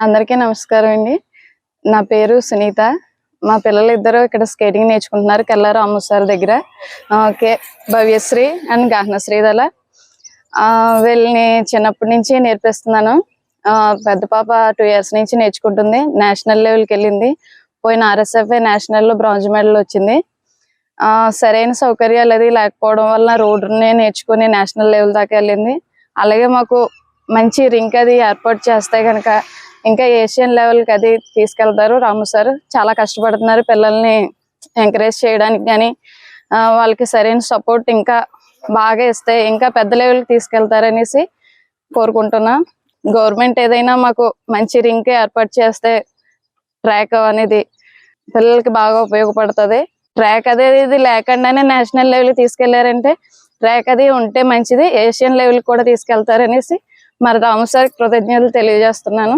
అందరికీ నమస్కారం అండి. నా పేరు సునీత. మా పిల్లలు ఇద్దరు ఇక్కడ స్కేటింగ్ నేర్చుకుంటున్నారు కెల్లా రాము సార్ దగ్గర. ఓకే. భవ్యశ్రీ అండ్ గాహనశ్రీదల ఆ, వీళ్ళని చిన్నప్పటి నుంచి నేర్పిస్తున్నాను. పెద్ద పాప టూ ఇయర్స్ నుంచి నేర్చుకుంటుంది. నేషనల్ లెవెల్కి వెళ్ళింది. పోయిన ఆర్ఎస్ఎఫ్ఏ నేషనల్లో బ్రాంజ్ మెడల్ వచ్చింది. సరైన సౌకర్యాలు అది లేకపోవడం వల్ల రోడ్డునే నేర్చుకుని నేషనల్ లెవెల్ దాకా వెళ్ళింది. అలాగే మాకు మంచి రింక్ అది ఏర్పాటు చేస్తే కనుక ఇంకా ఏషియన్ లెవెల్కి అది తీసుకెళ్తారు. రాము సార్ చాలా కష్టపడుతున్నారు పిల్లల్ని ఎంకరేజ్ చేయడానికి కానీ వాళ్ళకి సరైన సపోర్ట్ ఇంకా బాగా ఇస్తే ఇంకా పెద్ద లెవెల్కి తీసుకెళ్తారనేసి కోరుకుంటున్నా. గవర్నమెంట్ ఏదైనా మాకు మంచి రింక్ ఏర్పాటు చేస్తే ట్రాక్ అనేది పిల్లలకి బాగా ఉపయోగపడుతుంది. ట్రాక్ అదే ఇది లేకుండానే నేషనల్ లెవెల్ తీసుకెళ్ళారంటే ట్రాక్ అది ఉంటే మంచిది. ఏషియన్ లెవెల్ కూడా తీసుకెళ్తారనేసి మరి రాము సార్ కృతజ్ఞతలు తెలియజేస్తున్నాను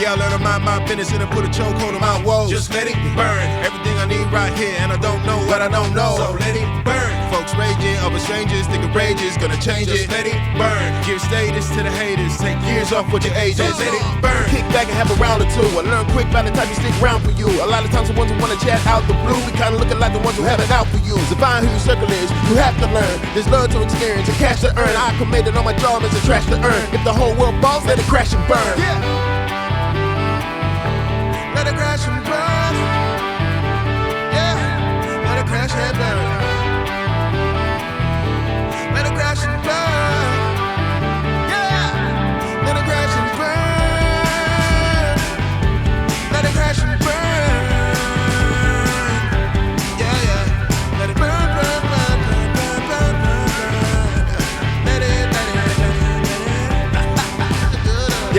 Yeah, I learn to mind my business and to put a chokehold on my woes. Just let it burn. Everything I need right here, and I don't know what I don't know. So let it burn. Folks raging over strangers, thinking rage is gonna change Just it. let it burn. Give status to the haters, take years off what your age is. Let it burn. Kick back and have a round or two. I learn quick by the time you stick around for you. A lot of times the ones who wanna chat out the blue, we kinda looking like the ones who have it out for you. To find who your circle is, you have to learn. There's love to experience and cash to earn. I committed on my job as a trash to earn. If the whole world falls, let it crash and burn. Yeah. Let it crash and burn. Yeah. Let it crash and burn.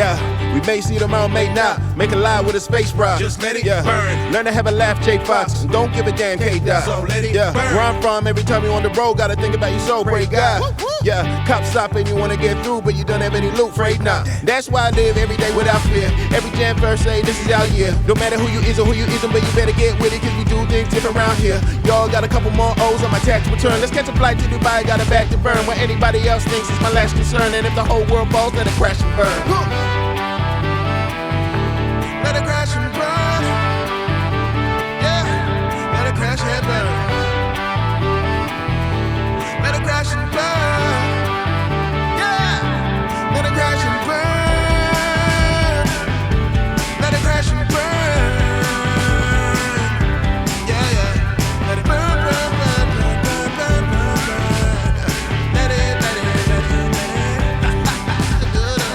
Yeah. We may see tomorrow, may not. Make a lie with a space rock. Just let it yeah. burn. Learn to have a laugh, J Fox. And don't give a damn, K Dot. So let it yeah. burn. Where I'm from, every time you on the road, gotta think about your soul, pray God. Yeah, cops stopping, you wanna get through, but you don't have any loot, afraid not. That's why I live every day without fear. Every jam first say, this is our year. No matter who you is or who you isn't, but you better get with it, cause we do things different around here. Y'all got a couple more O's on my tax return. Let's catch a flight to Dubai, got a back to burn. What anybody else thinks is my last concern. And if the whole world falls, let it crash and burn. Let it crash and burn. Yeah, let it crash and burn. Let it crash and burn. Yeah, let it crash and burn. Let it crash and burn. Yeah, yeah. Let it burn, burn, burn, burn, burn, burn, burn. Let it, let it, let it, let it.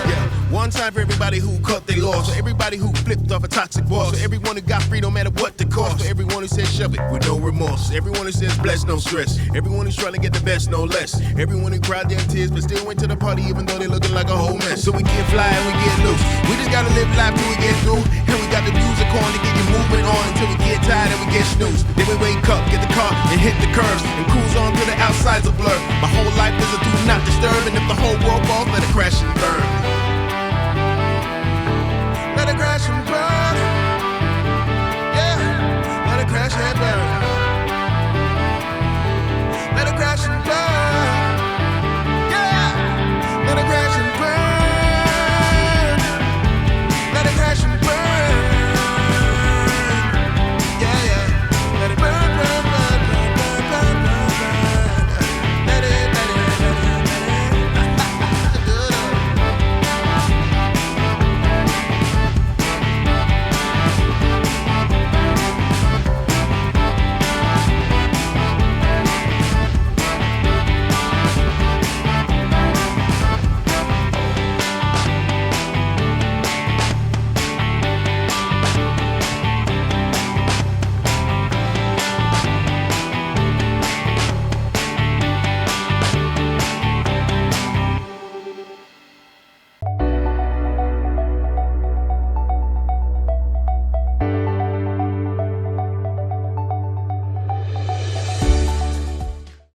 Yeah. One time for everybody who cut for everybody who flipped off a toxic boss. For everyone who got free no matter what the cost. For everyone who says shove it with no remorse. Everyone who says bless, no stress. Everyone who's trying to get the best, no less. Everyone who cried their tears but still went to the party even though they looking like a whole mess. So we get fly and we get loose. We just gotta live life till we get through. And we got the music on to get you moving on until we get tired and we get snoozed. Then we wake up, get the car, and hit the curves. And cruise on till the outside's a blur. My whole life is a do not disturb. And if the whole world falls, let it crash and burn.